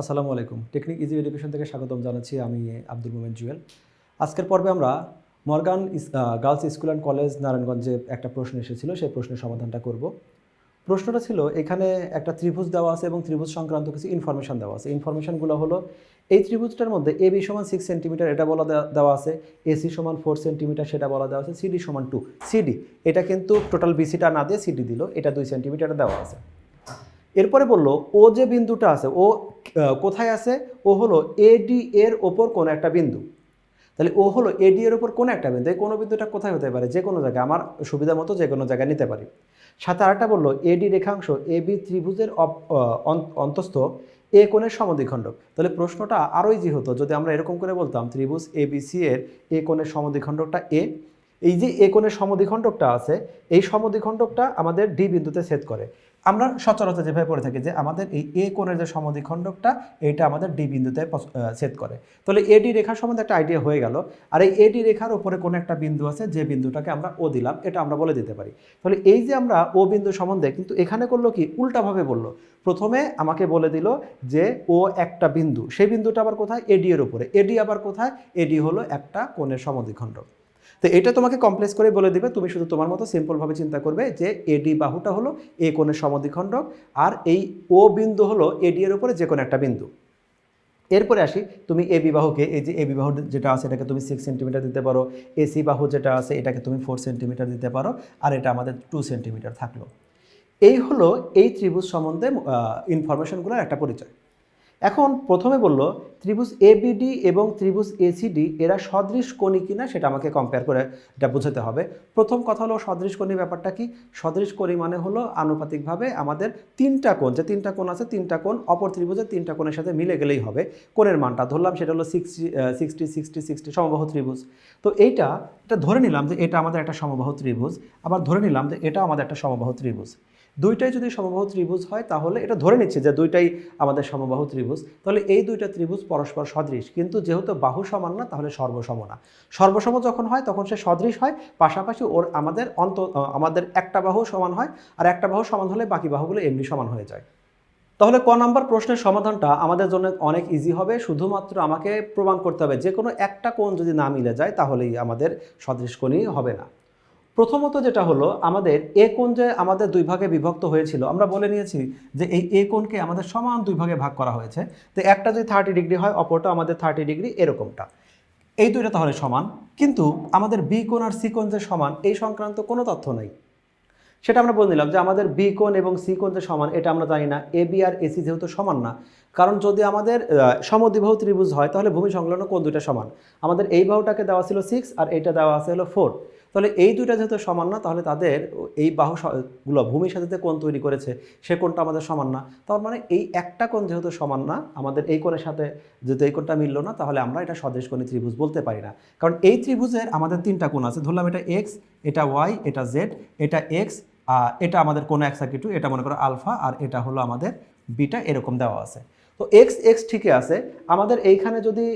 আসসালামু আলাইকুম। Technique easy education থেকে স্বাগতম জানাচ্ছি আমি আব্দুল মোমেন জুয়েল। আজকের পর্বে আমরা Morgan girls school and college নারায়ণগঞ্জে একটা প্রশ্ন এসেছিল, সেই প্রশ্নের সমাধানটা করব। প্রশ্নটা ছিল, এখানে একটা ত্রিভুজ দেওয়া আছে এবং ত্রিভুজ সংক্রান্ত কিছু ইনফরমেশন দেওয়া আছে। ইনফরমেশনগুলো হলো, এই ত্রিভুজটার মধ্যে এ বি সমান সিক্স সেন্টিমিটার এটা বলা দেওয়া- আছে এসি সমান ফোর সেন্টিমিটার সেটা বলা দেওয়া আছে সিডি সমান টু সিডি এটা কিন্তু টোটাল বিসিটা না দিয়ে সিডি দিল, এটা দুই সেন্টিমিটার দেওয়া আছে। এরপরে বলল, ও যে বিন্দুটা আছে, ও কোথায় আছে? ও হলো এডি এর ওপর কোন একটা বিন্দু। তাহলে ও হলো এডি এর ওপর কোন একটা বিন্দু? এই কোনো বিন্দুটা কোথায় হতে পারে? যে কোনো জায়গায়, আমার সুবিধা মতো যে কোনো জায়গায় নিতে পারি। সাথে আরেকটা বলল এডি রেখাংশ এ বি ত্রিভুজের অন্তস্থ এ কোণের সমদ্বিখণ্ডক। তাহলে প্রশ্নটা আরও ইজি হতো, যদি আমরা এরকম করে বলতাম, ত্রিভুজ এ বি সি এর এ কোণের সমদ্বিখণ্ডকটা এ এই যে এ কোণের সমদ্বিখণ্ডকটা আছে, এই সমদ্বিখণ্ডকটা আমাদের ডি বিন্দুতে ছেদ করে। আমরা সচরাচর যেভাবে পড়ে থাকি যে আমাদের এই এ কোণের যে সমদ্বিখণ্ডকটা এইটা আমাদের ডি বিন্দুতে ছেদ করে। তাহলে এডি রেখার সম্বন্ধে একটা আইডিয়া হয়ে গেল। আর এই এডি রেখার উপরে কোনো একটা বিন্দু আছে, যে বিন্দুটাকে আমরা ও দিলাম, এটা আমরা বলে দিতে পারি। তাহলে এই যে আমরা ও বিন্দু সম্বন্ধে কিন্তু এখানে করল কি? উল্টাভাবে বলল। প্রথমে আমাকে বলে দিল যে ও একটা বিন্দু, সেই বিন্দুটা আবার কোথায়? এডি এর উপরে। এডি আবার কোথায়? এডি হলো একটা কোণের সমদ্বিখণ্ডক তো এটা তোমাকে কমপ্লেক্স করে বলে দিবে, তুমি শুধু তোমার মতো সিম্পলভাবে চিন্তা করবে যে এডি বাহুটা হলো এ কোণের সমদ্বিখণ্ডক আর এই ও বিন্দু হলো এডি এর উপরে যে কোনো একটা বিন্দু। এরপরে আসি, তুমি এ বিবাহকে এই যে এ বিবাহ যেটা আছে এটাকে তুমি সিক্স সেন্টিমিটার দিতে পারো এসি বাহু যেটা আছে এটাকে তুমি ফোর সেন্টিমিটার দিতে পারো, আর এটা আমাদের টু সেন্টিমিটার থাকল। এই হলো এই ত্রিভুজ সম্বন্ধে ইনফরমেশনগুলোর একটা পরিচয়। এখন প্রথমে বলল, ত্রিভুজ এবিডি এবং ত্রিভুজ এসিডি এরা সদৃশ কোণী কিনা সেটা আমাকে কম্পেয়ার করে এটা বোঝাতে হবে। প্রথম কথা হলো সদৃশ কোণী ব্যাপারটা কি? সদৃশ কোণী মানে হলো আনুপাতিকভাবে আমাদের তিনটা কোণ, যে তিনটা কোণ আছে তিনটা কোণ, অপর ত্রিভুজের তিনটা কোণের সাথে মিলে গেলেই হবে। কোণের মানটা ধরলাম, সেটা হলো সিক্সটি সিক্সটি সিক্সটি সিক্সটি সমবাহু ত্রিভুজ। তো এইটা, এটা ধরে নিলাম যে এটা আমাদের একটা সমবাহু ত্রিভুজ, আবার ধরে নিলাম যে এটা আমাদের একটা সমবাহু ত্রিভুজ। দুইটাই যদি সমবাহু ত্রিভুজ হয়, তাহলে এটা ধরে নিচ্ছে যে দুইটাই আমাদের সমবাহু ত্রিভুজ। তাহলে এই দুইটা ত্রিভুজ পরস্পর সদৃশ। কিন্তু যেহেতু বাহু সমান না, তাহলে সর্বসম না। সর্বসম যখন হয়, তখন সে সদৃশ হয়, পাশাপাশি ওর আমাদের অন্ত, আমাদের একটা বাহু সমান হয়, আর একটা বাহু সমান হলে বাকি বাহুগুলো এমনি সমান হয়ে যায়। তাহলে ক নাম্বার প্রশ্নের সমাধানটা আমাদের জন্য অনেক ইজি হবে। শুধুমাত্র আমাকে প্রমাণ করতে হবে, যে কোনো একটা কোণ যদি না মিলে যায়, তাহলেই আমাদের সদৃশ কোণই হবে না। প্রথমত যেটা হলো, আমাদের এ কোণ যে আমাদের দুই ভাগে বিভক্ত হয়েছিল, আমরা বলে নিয়েছি যে এই এ কোণকে আমাদের সমান দুই ভাগে ভাগ করা হয়েছে। তো একটা যদি থার্টি ডিগ্রি হয়, অপরটা আমাদের থার্টি ডিগ্রি এরকমটা। এই দুইটা তাহলে সমান, কিন্তু আমাদের বি কোণ আর সি কোণ যে সমান, এই সংক্রান্ত কোনো তথ্য নেই। সেটা আমরা বলে নিলাম যে আমাদের বি কোণ এবং সি কোণ যে সমান, এটা আমরা জানি না। এ, বি আর এসি যেহেতু সমান না, কারণ যদি আমাদের সমদ্বিবাহু ত্রিভুজ হয়, তাহলে ভূমি সংলগ্ন কোণ দুইটা সমান। আমাদের এই বাহুটাকে দেওয়া ছিল সিক্স আর এইটা দেওয়া আছে হলো ফোর তাহলে এই দুইটা যেহেতু সমান না, তাহলে তাদের এই বাহু গুলো ভূমির সাথে কোণ তৈরি করেছে, সে কোণটা আমাদের সমান না। তার মানে এই একটা কোণ যেহেতু সমান না, আমাদের এই কোণের সাথে যেহেতু এই কোণটা মিললো না, তাহলে আমরা এটা সদৃশ কোণী ত্রিভুজ বলতে পারি না। কারণ এই ত্রিভুজের আমাদের তিনটা কোণ আছে, ধরলাম এটা এক্স এটা ওয়াই এটা জেড এটা এক্স এটা আমাদের কোনো এক সার্কিটু এটা মনে করো আলফা, আর এটা হলো আমাদের বিটা, এরকম দেওয়া আছে। তো এক্স এক্স ঠিকই আছে। আমাদের এইখানে যদি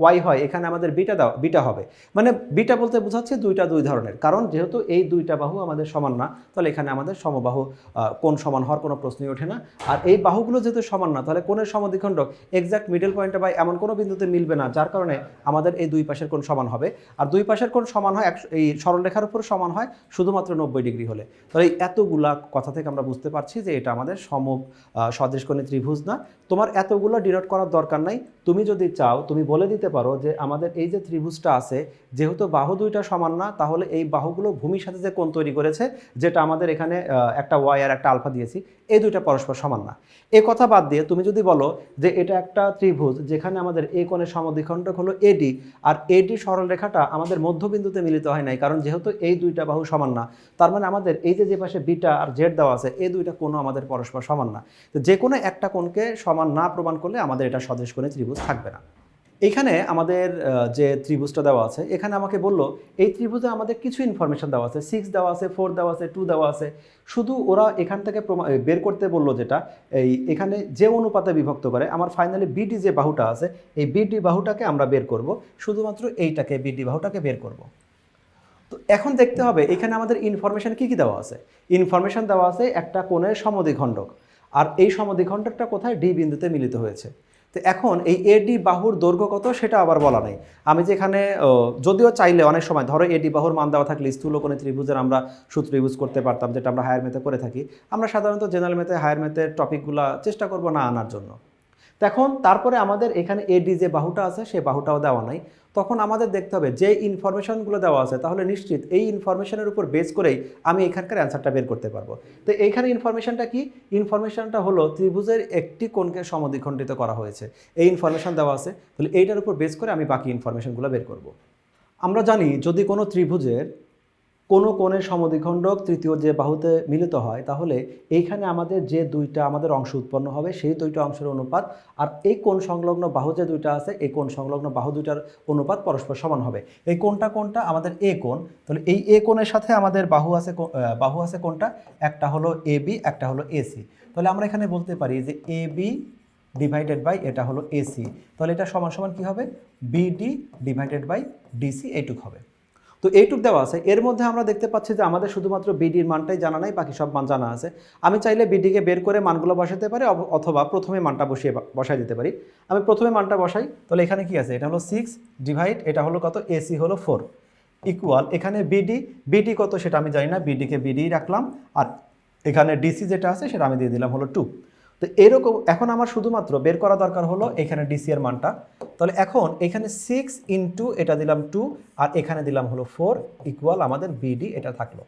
ওয়াই হয় এখানে আমাদের বিটা দাও বিটা হবে। মানে বিটা বলতে বোঝাচ্ছে দুইটা দুই ধরনের। কারণ যেহেতু এই দুইটা বাহু আমাদের সমান না তাহলে এখানে আমাদের সমবাহু কোন সমান হওয়ার কোনো প্রশ্নই ওঠে না। আর এই বাহুগুলো যেহেতু সমান না তাহলে কোনের সমদ্বিখণ্ডক এক্সাক্ট মিডল পয়েন্টে বা এমন কোনো বিন্দুতে মিলবে না যার কারণে আমাদের এই দুই পাশের কোন সমান হবে। আর দুই পাশের কোন সমান হয় এই সরলরেখার উপর সমান হয় শুধুমাত্র নব্বই ডিগ্রি হলে। তাহলে এতগুলা কথা থেকে আমরা বুঝতে পারছি যে এটা আমাদের সম আহ, সদৃশ কোণী ত্রিভুজ না। তোমার এতগুলো ডিনোট করার দরকার নাই। তুমি যদি চাও, তুমি বলে দিতে পারো যে আমাদের এই যে ত্রিভুজটা আছে, যেহেতু বাহু দুইটা সমান না, তাহলে এই বাহুগুলো ভূমির সাথে যে কোণ তৈরি করেছে, যেটা আমাদের এখানে একটা ওয়াই আর একটা আলফা দিয়েছি, এই দুইটা পরস্পর সমান না। এ কথা বাদ দিয়ে তুমি যদি বলো যে এটা একটা ত্রিভুজ যেখানে আমাদের এ কোণের সমদ্বিখণ্ডক হলো এডি আর এডি সরলরেখাটা আমাদের মধ্যবিন্দুতে মিলিত হয় নাই, কারণ যেহেতু এই দুইটা বাহু সমান না, তার মানে আমাদের এই যে যে পাশে বিটা আর জেড দেওয়া আছে এই দুইটা কোণও আমাদের পরস্পর সমান না। তো যে কোনো একটা কোণকে সমান না প্রমাণ করলে আমাদের এটা সদৃশ কোণে ত্রিভুজ থাকবে না। এখানে আমাদের যে ত্রিভুজটা দেওয়া আছে, এখানে আমাকে বলল, এই ত্রিভুজে আমাদের কিছু ইনফরমেশন দেওয়া আছে সিক্স দেওয়া আছে ফোর দেওয়া আছে টু দেওয়া আছে। শুধু ওরা এখান থেকে বের করতে বলল যেটা, এই এখানে যে অনুপাতে বিভক্ত করে, আমার ফাইনালি বিডি যে বাহুটা আছে, এই বিডি বাহুটাকে আমরা বের করব, শুধুমাত্র এইটাকে বিডি বাহুটাকে বের করব। তো এখন দেখতে হবে, এখানে আমাদের ইনফরমেশন কি কি দেওয়া আছে? ইনফরমেশন দেওয়া আছে একটা কোণের সমদ্বিখণ্ডক। আর এই সমদ্বিখণ্ডকটা কোথায়? ডি বিন্দুতে মিলিত হয়েছে। তো এখন এই এ ডি বাহুর দৈর্ঘ্য কত সেটা আবার বলা নেই। আমি যেখানে যদিও চাইলে অনেক সময়, ধরো এ ডি বাহুর মান দেওয়া থাকলে স্থূল কোনো ত্রিভুজের আমরা সূত্র ইউজ করতে পারতাম, যেটা আমরা হায়ার মেথে করে থাকি। আমরা সাধারণত জেনারেল মেথে হায়ার মেথের টপিকগুলো চেষ্টা করব না আনার জন্য। তো এখন তারপরে আমাদের এখানে এডি যে বাহুটা আছে, সেই বাহুটাও দেওয়া নাই। তখন আমাদের দেখতে হবে, যে ইনফরমেশনগুলো দেওয়া আছে, তাহলে নিশ্চিত এই ইনফরমেশনের উপর বেস করেই আমি এখানকার অ্যান্সারটা বের করতে পারব। তো এইখানে ইনফরমেশনটা কি? ইনফরমেশনটা হলো ত্রিভুজের একটি কোণকে সমদ্বিখণ্ডিত করা হয়েছে। এই ইনফরমেশন দেওয়া আছে, তাহলে এইটার উপর বেস করে আমি বাকি ইনফরমেশনগুলো বের করব। আমরা জানি যদি কোনো ত্রিভুজের কোনো কোণের সমদ্বিখণ্ডক তৃতীয় যে বাহুতে মিলিত হয়, তাহলে এইখানে আমাদের যে দুইটা আমাদের অংশ উৎপন্ন হবে, সেই দুইটা অংশের অনুপাত, আর এই কোণ সংলগ্ন বাহু যে দুইটা আছে, এই কোণ সংলগ্ন বাহু দুইটার অনুপাত পরস্পর সমান হবে। এই কোণটা কোনটা আমাদের এ কোণ, তাহলে এই এ কোণের সাথে আমাদের বাহু আছে বাহু আছে কোনটা একটা হলো এ বি, একটা হলো এসি তাহলে আমরা এখানে বলতে পারি যে এ বি ডিভাইডেড বাই এটা হলো এসি তাহলে এটা সমান সমান কী হবে? বিডি ডিভাইডেড বাই ডিসি এইটুক হবে। তো এইটুক দেওয়া আছে। এর মধ্যে আমরা দেখতে পাচ্ছি যে আমাদের শুধুমাত্র বিডির মানটাই জানা নাই, বাকি সব মান জানা আছে। আমি চাইলে বিডিকে বের করে মানগুলো বসাতে পারি অথবা প্রথমে মানটা বসিয়ে বসাই দিতে পারি। আমি প্রথমে মানটা বসাই, তাহলে এখানে কি আছে? এটা হলো সিক্স ডিভাইড এটা হলো কত? এসি হলো ফোর ইকুয়াল এখানে বিডি বিডি কত সেটা আমি জানি না বিডিকে বিডি রাখলাম। আর এখানে ডিসি যেটা আছে সেটা আমি দিয়ে দিলাম হলো টু তো এরকম, এখন আমার শুধুমাত্র বের করা দরকার হলো এখানে ডিসি এর মানটা। তাহলে এখন এখানে সিক্স ইন্টু এটা দিলাম টু আর এখানে দিলাম হলো ফোর ইকুয়াল আমাদের বিডি এটা থাকল।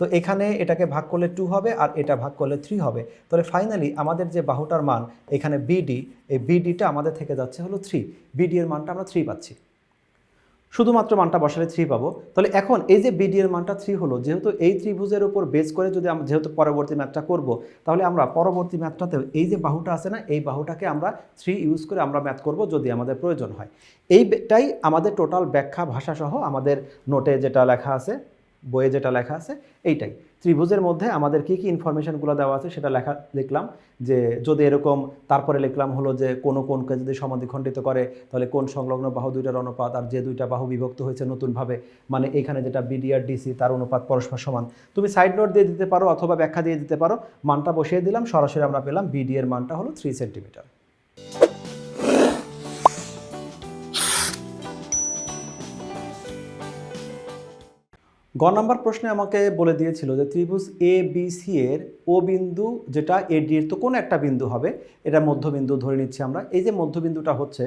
তো এখানে এটাকে ভাগ করলে টু হবে, আর এটা ভাগ করলে থ্রি হবে। তাহলে ফাইনালি আমাদের যে বাহুটার মান, এখানে বিডি এই বিডিটা আমাদের থেকে যাচ্ছে হলো থ্রি বিডি এর মানটা আমরা থ্রি পাচ্ছি। শুধুমাত্র মানটা বসালে থ্রি পাবো। তাহলে এখন এই যে বিডি এর মানটা থ্রি হলো, যেহেতু এই ত্রিভুজের উপর বেস করে যদি আমরা যেহেতু পরবর্তী ম্যাথটা করব, তাহলে আমরা পরবর্তী ম্যাথটাতে এই যে বাহুটা আছে না, এই বাহুটাকে আমরা থ্রি ইউজ করে আমরা ম্যাথ করব যদি আমাদের প্রয়োজন হয়। এইটাই আমাদের টোটাল ব্যাখ্যা ভাষাসহ আমাদের নোটে যেটা লেখা আছে, বইয়ে যেটা লেখা আছে, এইটাই। ত্রিভুজের মধ্যে আমাদের কী কী ইনফরমেশনগুলো দেওয়া আছে সেটা লেখা, লিখলাম যে যদি এরকম তারপরে লিখলাম হলো যে কোনো কোনকে যদি সমাধিখণ্ডিত করে, তাহলে কোন সংলগ্ন বাহু দুইটার অনুপাত আর যে দুইটা বাহু বিভক্ত হয়েছে নতুনভাবে মানে এখানে যেটা বিডি আর ডিসি তার অনুপাত পরস্পর সমান। তুমি সাইড নোট দিয়ে দিতে পারো অথবা ব্যাখ্যা দিয়ে দিতে পারো, মানটা বসিয়ে দিলাম, সরাসরি আমরা পেলাম বিডি এর মানটা হলো থ্রি সেন্টিমিটার গ নাম্বার প্রশ্নে আমাকে বলে দিয়েছিল যে ত্রিভুজ এ বি সি এর ও বিন্দু যেটা এ ডি এর তো কোনো একটা বিন্দু হবে, এটা মধ্যবিন্দু ধরে নিচ্ছি আমরা। এই যে মধ্যবিন্দুটা হচ্ছে,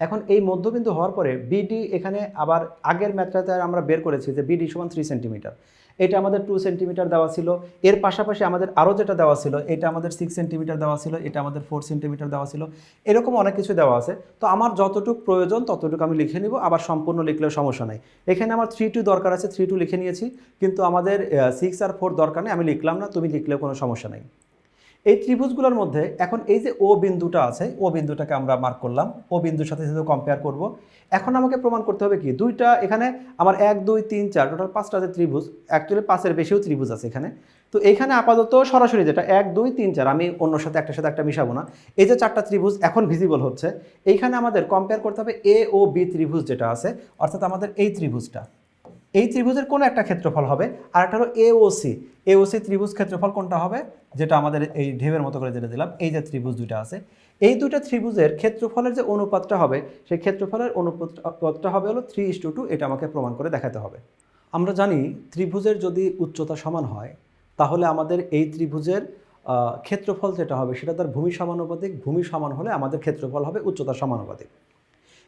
এখন এই মধ্যবিন্দু হওয়ার পরে বিডি এখানে আবার আগের ম্যাথটাতে আমরা বের করেছি যে বিডি সমান থ্রি সেন্টিমিটার এটা আমাদের টু সেন্টিমিটার দেওয়া ছিল। এর পাশাপাশি আমাদের আরও যেটা দেওয়া ছিল, এটা আমাদের সিক্স সেন্টিমিটার দেওয়া ছিল, এটা আমাদের ফোর সেন্টিমিটার দেওয়া ছিল। এরকম অনেক কিছু দেওয়া আছে। তো আমার যতটুকু প্রয়োজন, ততটুকু আমি লিখে নিব। আবার সম্পূর্ণ লিখলেও সমস্যা নাই। এখানে আমার থ্রি টু দরকার আছে থ্রি টু লিখে নিয়েছি। কিন্তু আমাদের সিক্স আর ফোর দরকার নেই, আমি লিখলাম না, তুমি লিখলেও কোনো সমস্যা নাই। এই ত্রিভুজগুলোর মধ্যে এখন এই যে ও বিন্দুটা আছে ও বিন্দুটাকে আমরা মার্ক করলাম। ও বিন্দুর সাথে যেহেতু কম্পেয়ার করব। এখন আমাকে প্রমাণ করতে হবে কি? দুইটা, এখানে আমার এক, দুই, তিন, চার টোটাল পাঁচটা যে ত্রিভুজ অ্যাকচুয়ালি পাঁচের বেশিও ত্রিভুজ আছে এখানে। তো এখানে আপাতত সরাসরি যেটা, এক, দুই, তিন, চার, আমি অন্য সাথে, একটার সাথে একটা মিশাবো না। এই যে চারটা ত্রিভুজ এখন ভিজিবল হচ্ছে। এইখানে আমাদের কম্পেয়ার করতে হবে এ ও বি ত্রিভুজ যেটা আছে, অর্থাৎ আমাদের এই ত্রিভুজটা। এই ত্রিভুজের কোনো একটা ক্ষেত্রফল হবে? আর একটা হলো এওসি এওসি ত্রিভুজ ক্ষেত্রফল কোনটা হবে? যেটা আমাদের এই ঢেবের মতো করে যেটা দিলাম, এই যে ত্রিভুজ দুইটা আছে। এই দুইটা ত্রিভুজের ক্ষেত্রফলের যে অনুপাতটা হবে, সেই ক্ষেত্রফলের অনুপাতটা হবে হলো থ্রি ইস টু টু এটা আমাকে প্রমাণ করে দেখাতে হবে। আমরা জানি ত্রিভুজের যদি উচ্চতা সমান হয়, তাহলে আমাদের এই ত্রিভুজের ক্ষেত্রফল যেটা হবে, সেটা তার ভূমি সমানুপাতিক। ভূমি সমান হলে আমাদের ক্ষেত্রফল হবে উচ্চতা সমানুপাতিক।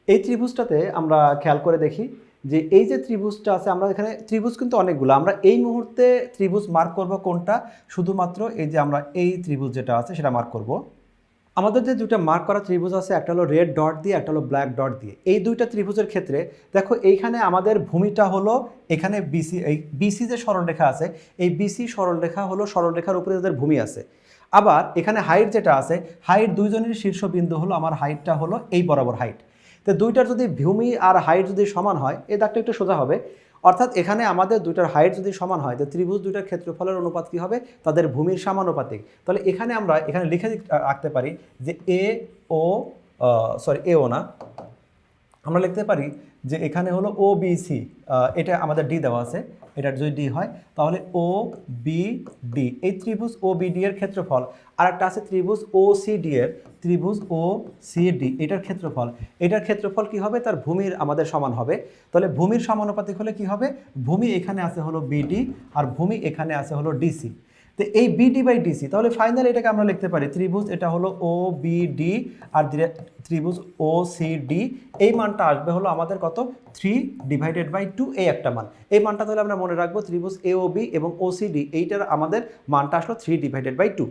এই ত্রিভুজটাতে আমরা খেয়াল করে দেখি যে এই যে ত্রিভুজটা আছে, আমরা এখানে ত্রিভুজ কিন্তু অনেকগুলো। আমরা এই মুহূর্তে ত্রিভুজ মার্ক করব কোনটা? শুধুমাত্র এই যে আমরা এই ত্রিভুজ যেটা আছে সেটা মার্ক করব। আমাদের যে দুটো মার্ক করা ত্রিভুজ আছে, একটা হলো রেড ডট দিয়ে, একটা হলো ব্ল্যাক ডট দিয়ে। এই দুইটা ত্রিভুজের ক্ষেত্রে দেখো এইখানে আমাদের ভূমিটা হলো এখানে বিসি এই বিসি যে সরলরেখা আছে, এই বিসি সরলরেখা হলো সরলরেখার উপরে যাদের ভূমি আছে। আবার এখানে হাইট যেটা আছে হাইট দুইজনের শীর্ষবিন্দু হলো, আমার হাইটটা হলো এই বরাবর হাইট তো দুইটার যদি ভূমি আর হাইট যদি সমান হয় এই দাগটা একটু সোজা হবে। অর্থাৎ এখানে আমাদের দুইটার হাইট যদি সমান হয়, তো ত্রিভুজ দুইটার ক্ষেত্রফলের অনুপাত কী হবে? তাদের ভূমির সমানুপাতিক। তাহলে এখানে আমরা এখানে লিখে রাখতে পারি যে এ ও সরি এ ও না আমরা লিখতে পারি যে এখানে হলো ও বি সি এটা আমাদের ডি দেওয়া আছে। এটার যদি ডি হয়, তাহলে ও বি ডি এই ত্রিভুজ ও বি ডি এর ক্ষেত্রফল। আর একটা আছে ত্রিভুজ ও সি ডি এর। ত্রিভুজ ও সি ডি এটার ক্ষেত্রফল। এটার ক্ষেত্রফল কি হবে? তার ভূমির আমাদের সমান হবে। তাহলে ভূমির সমানুপাতিক হলে কি হবে? ভূমি এখানে আছে হলো বিডি আর ভূমি এখানে আছে হলো ডিসি তো এই বিডি বাই ডিসি তাহলে ফাইনাল এটাকে আমরা লিখতে পারি, ত্রিভুজ এটা হলো ও বি ডি আর ত্রিভুজ ও সি ডি এই মানটা আসবে হলো আমাদের কত? থ্রি ডিভাইডেড বাই টু এই একটা মান। এই মানটা তাহলে আমরা মনে রাখব, ত্রিভুজ এ ও বি এবং ও সি ডি এইটার আমাদের মানটা আসলো থ্রি ডিভাইডেড বাই টু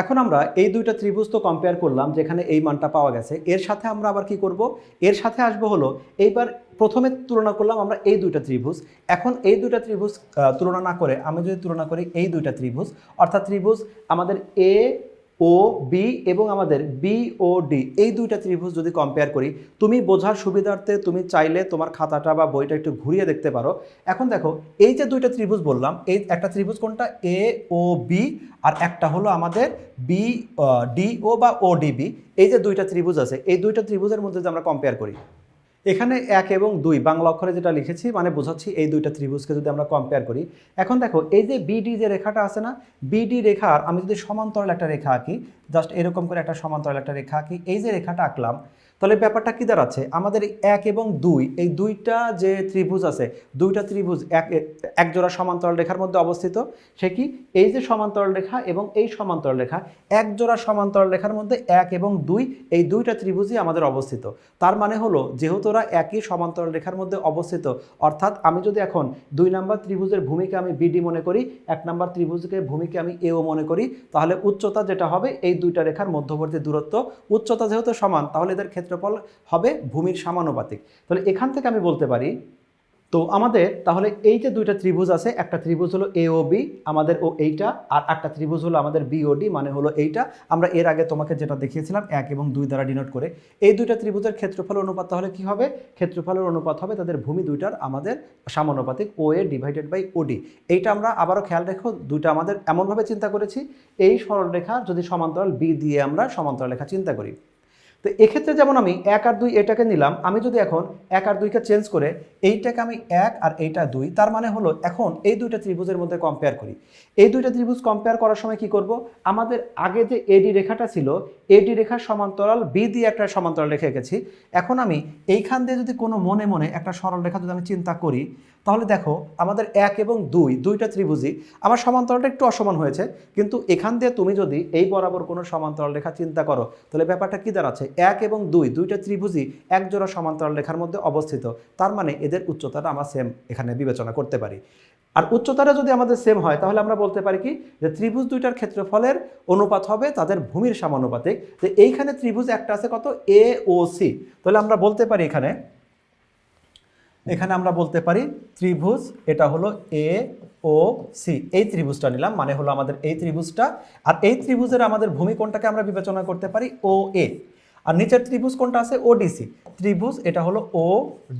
এখন আমরা এই দুইটা ত্রিভুজ তো কম্পেয়ার করলাম, যেখানে এই মানটা পাওয়া গেছে। এর সাথে আমরা আবার কি করব? এর সাথে আসব হলো, এইবার প্রথমে তুলনা করলাম আমরা এই দুইটা ত্রিভুজ। এখন এই দুইটা ত্রিভুজ তুলনা না করে, আমি যদি তুলনা করি এই দুইটা ত্রিভুজ, অর্থাৎ ত্রিভুজ আমাদের এ ও, বি এবং আমাদের বি, ও, ডি, এই দুইটা ত্রিভুজ যদি কম্পেয়ার করি, তুমি বোঝার সুবিধার্থে তুমি চাইলে তোমার খাতাটা বা বইটা একটু ঘুরিয়ে দেখতে পারো। এখন দেখো, এই যে দুইটা ত্রিভুজ বললাম, এই একটা ত্রিভুজ কোনটা? এ, ও, বি, আর একটা হলো আমাদের বি ডি, ও বা ও ডিবি এই যে দুইটা ত্রিভুজ আছে, এই দুইটা ত্রিভুজের মধ্যে যদি আমরা কম্পেয়ার করি এখানে এক এবং দুই বাংলা অক্ষরে যেটা লিখেছি মানে বোঝাচ্ছি এই দুইটা ত্রিভুজকে যদি আমরা কম্পেয়ার করি। এখন দেখো, এই যে বিডি যে রেখাটা আছে না বিডি রেখার আমি যদি সমান্তরাল একটা রেখা আঁকি জাস্ট এরকম করে একটা সমান্তরাল একটা রেখা আঁকি। এই যে রেখাটা আঁকলাম, তাহলে ব্যাপারটা কী দাঁড়াচ্ছে? আমাদের এক এবং দুই, এই দুইটা যে ত্রিভুজ আছে, দুইটা ত্রিভুজ এক এক জোড়া সমান্তরাল রেখার মধ্যে অবস্থিত, সে কি? এই যে সমান্তরাল রেখা এবং এই সমান্তরাল রেখা, এক জোড়া সমান্তরাল রেখার মধ্যে এক এবং দুই, এই দুইটা ত্রিভুজই আমাদের অবস্থিত। তার মানে হলো, যেহেতু ওরা একই সমান্তরাল রেখার মধ্যে অবস্থিত, অর্থাৎ আমি যদি এখন দুই নাম্বার ত্রিভুজের ভূমিকে আমি বিডি মনে করি, এক নাম্বার ত্রিভুজকে ভূমিকে আমি এও মনে করি, তাহলে উচ্চতা যেটা হবে, এই দুইটা রেখার মধ্যবর্তী দূরত্ব, উচ্চতা যেহেতু সমান, তাহলে এদের ক্ষেত্রফল হবে ভূমির সমানুপাতিক। তাহলে এখান থেকে আমি বলতে পারি তো আমাদের তাহলে এই যে দুইটা ত্রিভুজ আছে, একটা ত্রিভুজ হলো এ ও বি আমাদের ও এইটা, আর একটা ত্রিভুজ হলো আমাদের বি ও ডি মানে হলো এইটা। আমরা এর আগে তোমাকে যেটা দেখিয়েছিলাম, এক এবং দুই দ্বারা ডিনোট করে। এই দুইটা ত্রিভুজের ক্ষেত্রফল অনুপাত তাহলে কি হবে? ক্ষেত্রফলের অনুপাত হবে তাদের ভূমি দুইটার আমাদের সমানুপাতিক ও এ ডিভাইডেড বাই ওডি এইটা আমরা আবারও খেয়াল রেখো, দুইটা আমাদের এমনভাবে চিন্তা করেছি। এই সরলরেখা যদি সমান্তরাল বি দিয়ে আমরা সমান্তরাল রেখা চিন্তা করি। তো এক্ষেত্রে যেমন আমি এক আর দুই এটাকে নিলাম, আমি যদি এখন এক আর দুইকে চেঞ্জ করে এইটাকে আমি এক আর এইটা দুই, তার মানে হলো এখন এই দুইটা ত্রিভুজের মধ্যে কম্পেয়ার করি। এই দুইটা ত্রিভুজ কম্পেয়ার করার সময় কি করব? আমাদের আগে যে এডি রেখাটা ছিল এডি রেখার সমান্তরাল বি দিয়ে একটা সমান্তরাল রেখে গেছি এখন আমি এইখান দিয়ে যদি কোনো মনে মনে একটা সরল রেখা যদি আমি চিন্তা করি তাহলে দেখো, আমাদের এক এবং দুই, দুইটা ত্রিভুজই আমার সমান্তরালটা একটু অসমান হয়েছে, কিন্তু এখান দিয়ে তুমি যদি এই বরাবর কোনো সমান্তরাল রেখা চিন্তা করো, তাহলে ব্যাপারটা কী দাঁড়াচ্ছে? এক এবং দুই, দুইটা ত্রিভুজই এক জোড়া সমান্তরাল রেখার মধ্যে অবস্থিত, তার মানে এদের উচ্চতাটা আমরা সেম এখানে বিবেচনা করতে পারি। আর উচ্চতাটা যদি আমাদের সেম হয়, তাহলে আমরা বলতে পারি কি? যে ত্রিভুজ দুইটার ক্ষেত্রফলের অনুপাত হবে তাদের ভূমির সমানুপাতিক, তো এইখানে ত্রিভুজ একটা আছে কত? এ ও সি তাহলে আমরা বলতে পারি এখানে এখানে আমরা বলতে পারি ত্রিভুজ, এটা হলো এ ও সি এই ত্রিভুজটা নিলাম মানে হলো আমাদের এই ত্রিভুজটা। আর এই ত্রিভুজের আমাদের ভূমি কোনটাকে আমরা বিবেচনা করতে পারি ও এ আর নিচের ত্রিভুজ কোনটা আছে? ও ডিসি ত্রিভুজ, এটা হলো ও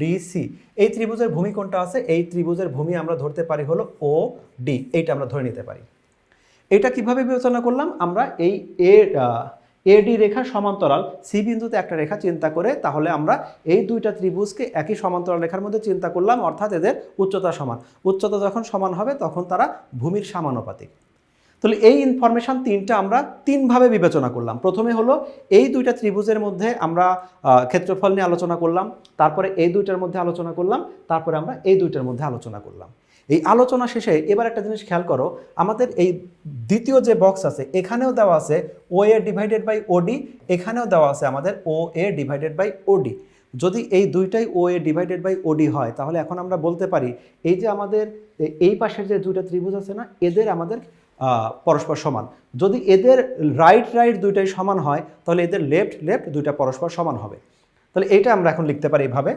ডিসি এই ত্রিভুজের ভূমি কোনটা আছে, এই ত্রিভুজের ভূমি আমরা ধরতে পারি হলো ও ডি এইটা আমরা ধরে নিতে পারি। এটা কীভাবে বিবেচনা করলাম? আমরা এই এ এডি রেখা সমান্তরাল সি বিন্দুতে একটা রেখা চিন্তা করে, তাহলে আমরা এই দুইটা ত্রিভুজকে একই সমান্তরাল রেখার মধ্যে চিন্তা করলাম, অর্থাৎ এদের উচ্চতা সমান। উচ্চতা যখন সমান হবে, তখন তারা ভূমির সমানুপাতিক। তাহলে এই ইনফরমেশন তিনটা আমরা তিনভাবে বিবেচনা করলাম। প্রথমে হলো, এই দুইটা ত্রিভুজের মধ্যে আমরা ক্ষেত্রফল নিয়ে আলোচনা করলাম, তারপরে এই দুইটার মধ্যে আলোচনা করলাম, তারপরে আমরা এই দুইটার মধ্যে আলোচনা করলাম। এই আলোচনা শেষে এবার একটা জিনিস খেয়াল করো, আমাদের এই দ্বিতীয় যে বক্স আছে, এখানেও দেওয়া আছে ও এ ডিভাইডেড বাই ওডি এখানেও দেওয়া আছে আমাদের ও এ ডিভাইডেড বাই ওডি যদি এই দুইটাই ও এ ডিভাইডেড বাই ওডি হয়, তাহলে এখন আমরা বলতে পারি, এই যে আমাদের এই পাশের যে দুইটা ত্রিভুজ আছে না, এদের আমাদের পরস্পর সমান। যদি এদের রাইট রাইট দুইটাই সমান হয়, তাহলে এদের লেফট লেফট দুইটা পরস্পর সমান হবে। তাহলে এইটা আমরা এখন লিখতে পারি এইভাবে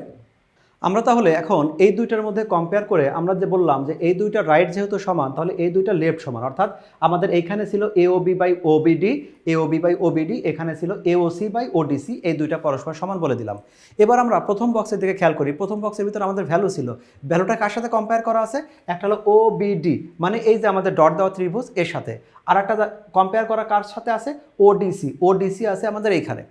আমরা তাহলে এখন এই দুইটার মধ্যে কম্পেয়ার করে আমরা যে বললাম যে এই দুইটা রাইট যেহেতু সমান, তাহলে এই দুইটা লেফট সমান। অর্থাৎ আমাদের এইখানে ছিল A O B by O BD A O B by O এখানে ছিল এ ও সি বাই ও এই দুইটা পরস্পর সমান বলে দিলাম। এবার আমরা প্রথম বক্সের দিকে খেয়াল করি। প্রথম বক্সের ভিতরে আমাদের ভ্যালু ছিল। ভ্যালুটা কার সাথে কম্পেয়ার করা আছে? একটা হলো ও মানে এই যে আমাদের ডট দেওয়া ত্রিভুজ এর সাথে। আর একটা কম্পেয়ার করা কার সাথে আছে? ও ডিসি ও ডিসি আছে আমাদের এইখানে।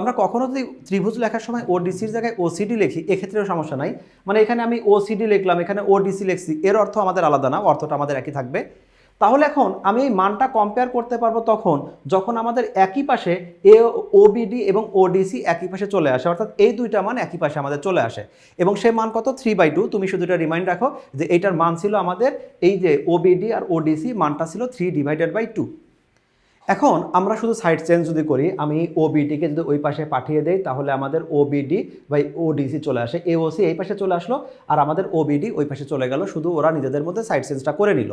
আমরা কখনো যদি ত্রিভুজ লেখার সময় ও ডিসির জায়গায় ওসিডি লিখি, এক্ষেত্রেও সমস্যা নাই। মানে এখানে আমি ওসিডি লিখলাম, এখানে ও ডিসি লিখছি, এর অর্থ আমাদের আলাদা না, অর্থটা আমাদের একই থাকবে। তাহলে এখন আমি এই মানটা কম্পেয়ার করতে পারব তখন, যখন আমাদের একই পাশে এ ওবিডি এবং ওডিসি একই পাশে চলে আসে, অর্থাৎ এই দুইটা মান একই পাশে আমাদের চলে আসে। এবং সেই মান কত? থ্রি বাই টু তুমি শুধু এটা রিমাইন্ড রাখো যে এইটার মান ছিল আমাদের, এই যে ওবিডি আর ওডিসি মানটা ছিল থ্রি ডিভাইডেড বাই টু এখন আমরা শুধু সাইড চেঞ্জ যদি করি, আমি ওবিডিকে যদি ওই পাশে পাঠিয়ে দেই, তাহলে আমাদের ওবিডি বাই ওডিসি চলে আসে। এওসি এই পাশে চলে আসলো, আর আমাদের ওবিডি ওই পাশে চলে গেল, শুধু ওরা নিজেদের মধ্যে সাইড চেঞ্জটা করে নিল।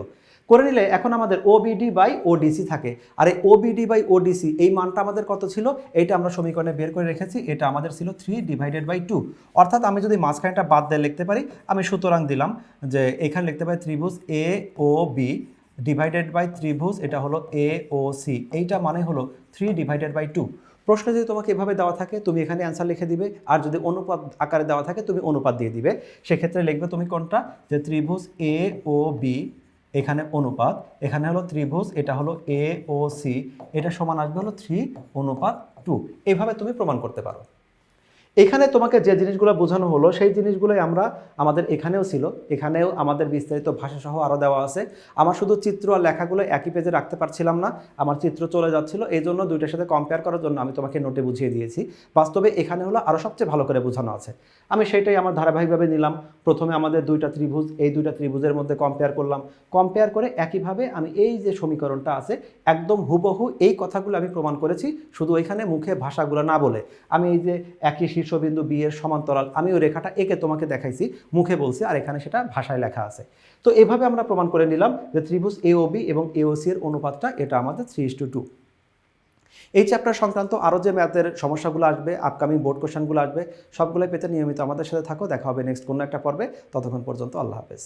করে নিলে এখন আমাদের ওবিডি বাই ওডিসি থাকে। আর এই ওবিডি বাই ওডিসি এই মানটা আমাদের কত ছিল? এইটা আমরা সমীকরণে বের করে রেখেছি, এটা আমাদের ছিল থ্রি ডিভাইডেড বাই টু অর্থাৎ আমি যদি মাঝখানেটা বাদ দিয়ে লিখতে পারি, আমি সুতরাং দিলাম যে এখানে লিখতে পারি ত্রিভুজ A O B divided by ত্রিভুজ, এটা হলো এ ও সি এইটা মানে হলো থ্রি ডিভাইডেড বাই টু প্রশ্নে যদি তোমাকে এভাবে দেওয়া থাকে, তুমি এখানে অ্যান্সার লিখে দিবে, আর যদি অনুপাত আকারে দেওয়া থাকে, তুমি অনুপাত দিয়ে দিবে। সেক্ষেত্রে লিখবে তুমি কোনটা? যে ত্রিভুজ এ ও বি এখানে অনুপাত, এখানে হলো ত্রিভুজ, এটা হলো এ ও সি এটা সমান আসবে হলো থ্রি অনুপাত টু এইভাবে তুমি প্রমাণ করতে পারো। এখানে তোমাকে যে জিনিসগুলো বোঝানো হলো, সেই জিনিসগুলোই আমরা আমাদের এখানেও ছিল। এখানেও আমাদের বিস্তারিত ভাষাসহ আরও দেওয়া আছে। আমার শুধু চিত্র আর লেখাগুলো একই পেজে রাখতে পারছিলাম না, আমার চিত্র চলে যাচ্ছিল। এই জন্য দুইটার সাথে কম্পেয়ার করার জন্য আমি তোমাকে নোটে বুঝিয়ে দিয়েছি। বাস্তবে এখানে হলো আরও সবচেয়ে ভালো করে বোঝানো আছে। আমি সেটাই আমার ধারাবাহিকভাবে নিলাম। প্রথমে আমাদের দুইটা ত্রিভুজ, এই দুইটা ত্রিভুজের মধ্যে কম্পেয়ার করলাম। কম্পেয়ার করে একইভাবে আমি এই যে সমীকরণটা আছে, একদম হুবহু এই কথাগুলো আমি প্রমাণ করেছি। শুধু ওইখানে মুখে ভাষাগুলো না বলে। আমি এই যে একই শীর্ষবিন্দু বি এর সমান্তরাল। আমি ওই রেখাটা একে তোমাকে দেখাইছি, মুখে বলছি, আর এখানে সেটা ভাষায় লেখা আছে। তো এভাবে আমরা প্রমাণ করে নিলাম যে ত্রিভুজ এওবি এবং এওসি এর অনুপাতটা এটা আমাদের থ্রি ইস টু টু এই চ্যাপ্টার সংক্রান্ত আরও যে ম্যাথের সমস্যাগুলো আসবে আপকামিং বোর্ড কোশ্চেনগুলো আসবে, সবগুলোই পেতে নিয়মিত আমাদের সাথে থাকো। দেখা হবে নেক্সট কোনো একটা পর্বে। ততক্ষণ পর্যন্ত আল্লাহ হাফেজ।